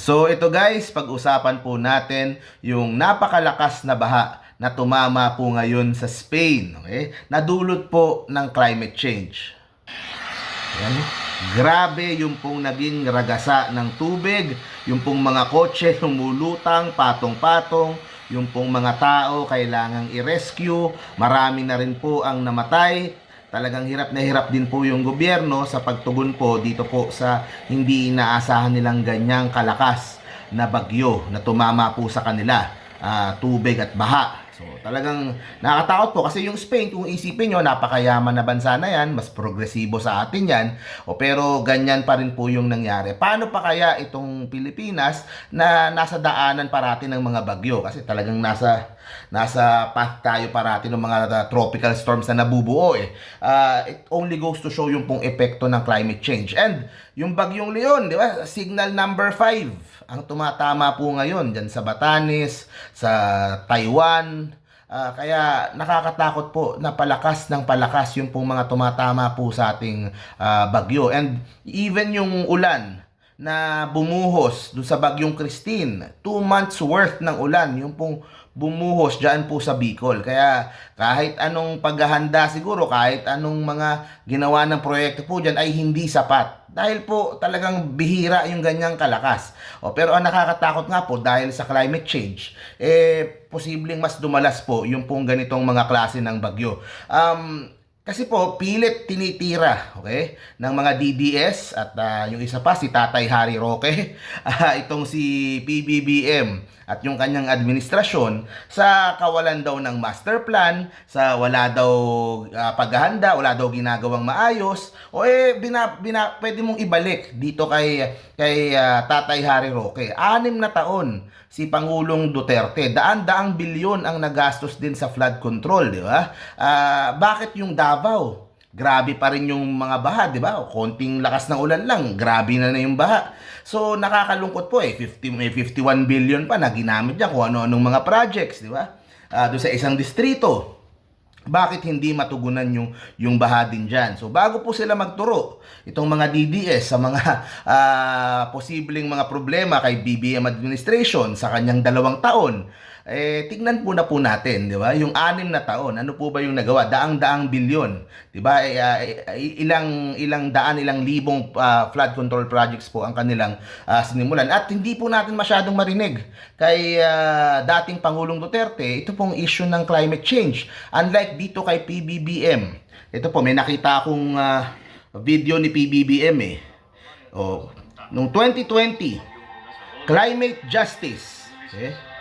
So ito guys, pag-usapan po natin yung napakalakas na baha na tumama po ngayon sa Spain. Okay? Nadulot po ng climate change. Ayan. Grabe yung pong naging ragasa ng tubig, yung pong mga kotse lumulutang, patong-patong, yung pong mga tao kailangang i-rescue, marami na rin po ang namatay. Talagang hirap na hirap din po yung gobyerno sa pagtugon po dito po sa hindi inaasahan nilang ganyang kalakas na bagyo na tumama po sa kanila, ah, tubig at baha. So talagang nakakatakot po kasi yung Spain kung isipin nyo napakayaman na bansa na yan, mas progresibo sa atin yan. O pero ganyan pa rin po yung nangyari. Paano pa kaya itong Pilipinas na nasa daanan parati ng mga bagyo kasi talagang nasa nasa path tayo parati ng mga uh, tropical storms na nabubuo eh. Uh, it only goes to show yung pong epekto ng climate change. And yung bagyong Leon, di ba? Signal number 5 ang tumatama po ngayon dyan sa Batanes, sa Taiwan. Ah, kaya nakakatakot po na palakas ng palakas yung pong mga tumatama po sa ating ah, bagyo. And even yung ulan na bumuhos doon sa bagyong Christine, two months worth ng ulan, yung pong bumuhos dyan po sa Bicol. Kaya kahit anong paghahanda siguro, kahit anong mga ginawa ng proyekto po dyan ay hindi sapat. Dahil po talagang bihira yung ganyang kalakas. O, pero ang nakakatakot nga po dahil sa climate change, eh posibleng mas dumalas po yung pong ganitong mga klase ng bagyo. Um, kasi po, pilit tinitira, okay, ng mga DDS at ah, yung isa pa, si Tatay Harry Roque, ah, itong si PBBM at yung kanyang administrasyon sa kawalan daw ng master plan, sa wala daw ah, paghahanda, wala daw ginagawang maayos, o eh, bina, bina, pwede mong ibalik dito kay, kay ah, Tatay Harry Roque. Anim na taon si Pangulong Duterte. Daan-daang bilyon ang nagastos din sa flood control, di ba? Ah, bakit yung Davao? Grabe pa rin yung mga baha, di ba? Konting lakas ng ulan lang, grabe na na yung baha. So, nakakalungkot po eh. 50, may 51 billion pa na ginamit niya kung ano-anong mga projects, di ba? Ah, doon sa isang distrito bakit hindi matugunan yung yung baha din diyan. So bago po sila magturo itong mga DDS sa mga ah, posibleng mga problema kay BBM administration sa kanyang dalawang taon, eh tignan po na po natin, di ba? Yung anim na taon, ano po ba yung nagawa? Daang-daang bilyon, di ba? Eh, eh, ilang ilang daan, ilang libong ah, flood control projects po ang kanilang ah, sinimulan. At hindi po natin masyadong marinig kay ah, dating Pangulong Duterte ito pong issue ng climate change. Unlike dito kay PBBM. Ito po, may nakita akong ah, video ni PBBM eh. Oh, noong 2020, climate justice. Okay?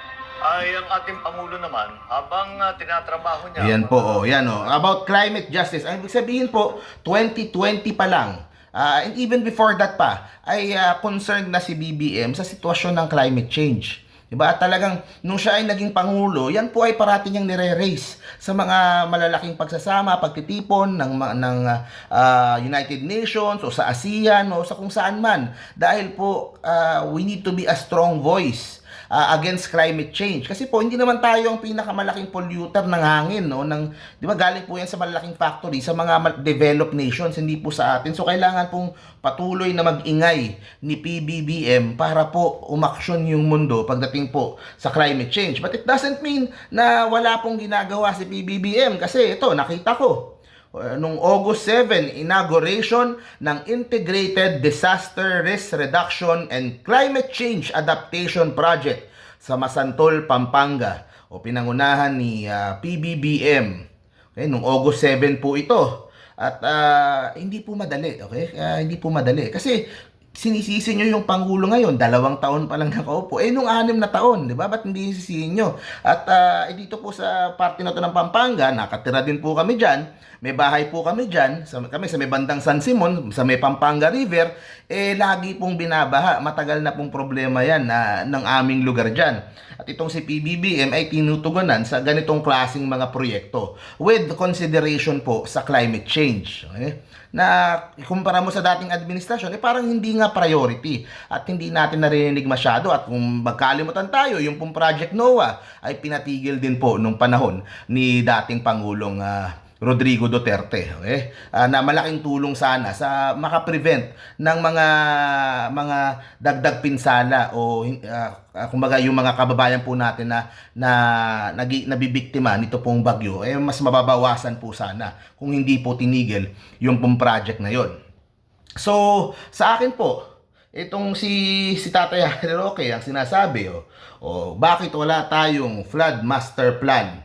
Ay ang ating Pangulo naman, habang uh, tinatrabaho niya, Yan po, oh, yan oh. About climate justice. Ang ibig sabihin po, 2020 pa lang. ah, and even before that pa, ay ah, concerned na si BBM sa sitwasyon ng climate change. Diba? At talagang nung siya ay naging pangulo, yan po ay parati niyang nire-raise sa mga malalaking pagsasama, pagtitipon ng ng ah, United Nations o sa ASEAN o sa kung saan man. Dahil po ah, we need to be a strong voice uh, against climate change. Kasi po, hindi naman tayo ang pinakamalaking polluter ng hangin, no? Ng, di ba, galing po yan sa malalaking factory, sa mga developed nations, hindi po sa atin. So, kailangan pong patuloy na mag-ingay ni PBBM para po umaksyon yung mundo pagdating po sa climate change. But it doesn't mean na wala pong ginagawa si PBBM kasi ito, nakita ko, nung August 7, inauguration ng Integrated Disaster Risk Reduction and Climate Change Adaptation Project sa Masantol, Pampanga o pinangunahan ni ah, PBBM. Okay, nung August 7 po ito. At ah, hindi po madali, okay? Ah, hindi po madali kasi sinisisi nyo yung Pangulo ngayon, dalawang taon pa lang nakaupo. Eh, nung anim na taon, di ba? Ba't hindi sisihin nyo? At ah, eh, dito po sa parte na to ng Pampanga, nakatira din po kami dyan. May bahay po kami dyan. Sa, kami sa may bandang San Simon, sa may Pampanga River. Eh, lagi pong binabaha. Matagal na pong problema yan na, ng aming lugar dyan. At itong si PBBM ay tinutugunan sa ganitong klasing mga proyekto with consideration po sa climate change. Okay? Na kumpara mo sa dating administrasyon, eh parang hindi nga priority at hindi natin narinig masyado at kung magkalimutan tayo, yung pong Project NOAA ay pinatigil din po nung panahon ni dating Pangulong ah, Rodrigo Duterte, okay? Ah, na malaking tulong sana sa makaprevent ng mga mga dagdag pinsala o ah, kumbaga yung mga kababayan po natin na na nagi, nabibiktima nito pong bagyo eh mas mababawasan po sana kung hindi po tinigil yung pong project na yon. So, sa akin po, itong si si Tatay Roque ang sinasabi oh, oh bakit wala tayong flood master plan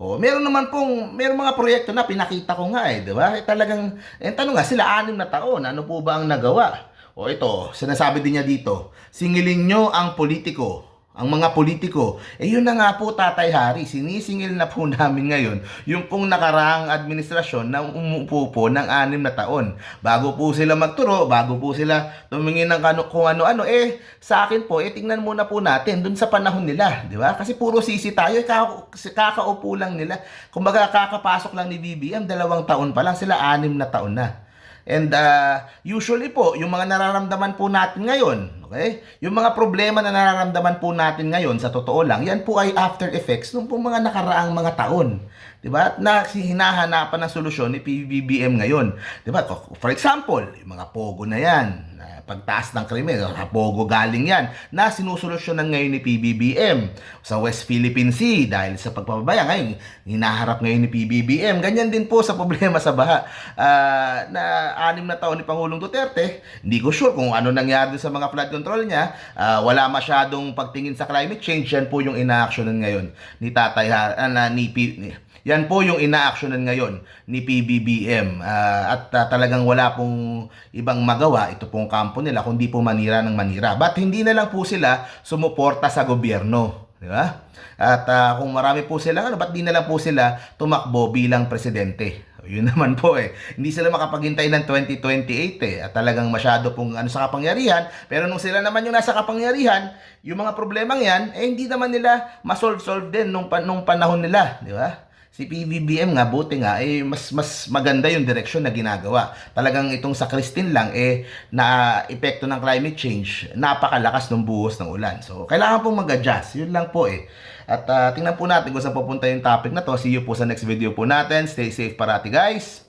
Oh, meron naman pong meron mga proyekto na pinakita ko nga eh, 'di ba? Eh, talagang eh, tanong nga sila anim na taon, ano po ba ang nagawa? O ito, sinasabi din niya dito, singilin nyo ang politiko, ang mga politiko. Eh yun na nga po Tatay Hari, sinisingil na po namin ngayon yung pong nakaraang administrasyon na umupo po ng anim na taon. Bago po sila magturo, bago po sila tumingin ng kano, kung ano-ano, eh sa akin po, eh tingnan muna po natin dun sa panahon nila, di ba? Kasi puro sisi tayo, eh, kaka- kakaupo lang nila. Kumbaga kakapasok lang ni BBM, dalawang taon pa lang, sila anim na taon na. And uh, usually po, yung mga nararamdaman po natin ngayon, okay? Yung mga problema na nararamdaman po natin ngayon, sa totoo lang, yan po ay after effects ng po mga nakaraang mga taon. 'Di ba? Na hinahanapan ng solusyon ni PBBM ngayon. 'Di ba? For example, yung mga pogo na yan, na pagtaas ng krimen, sa pogo galing yan, na sinusolusyonan ngayon ni PBBM sa West Philippine Sea dahil sa pagpapabaya ngayon, hinaharap ngayon ni PBBM. Ganyan din po sa problema sa baha Ah, na anim na taon ni Pangulong Duterte. Hindi ko sure kung ano nangyari sa mga flood control niya. Ah, wala masyadong pagtingin sa climate change. Yan po yung ina-actionan ngayon ni Tatay ah, na, ni, ni- yan po yung ina-actionan ngayon ni PBBM Ah, at ah, talagang wala pong ibang magawa ito pong kampo nila kundi po manira ng manira. But hindi na lang po sila sumuporta sa gobyerno. Di ba? At ah, kung marami po sila, ano, ba't di na lang po sila tumakbo bilang presidente? Yun naman po eh. Hindi sila makapaghintay ng 2028 eh. At talagang masyado pong ano sa kapangyarihan. Pero nung sila naman yung nasa kapangyarihan, yung mga problemang yan, eh hindi naman nila masolve-solve din nung, nung panahon nila. Di ba? Si PBBM nga, buti nga, eh, mas, mas maganda yung direksyon na ginagawa. Talagang itong sa Christine lang, eh, na epekto ng climate change, napakalakas ng buhos ng ulan. So, kailangan pong mag-adjust. Yun lang po eh. At ah, tingnan po natin kung saan pupunta yung topic na to. See you po sa next video po natin. Stay safe parati guys.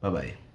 Bye-bye.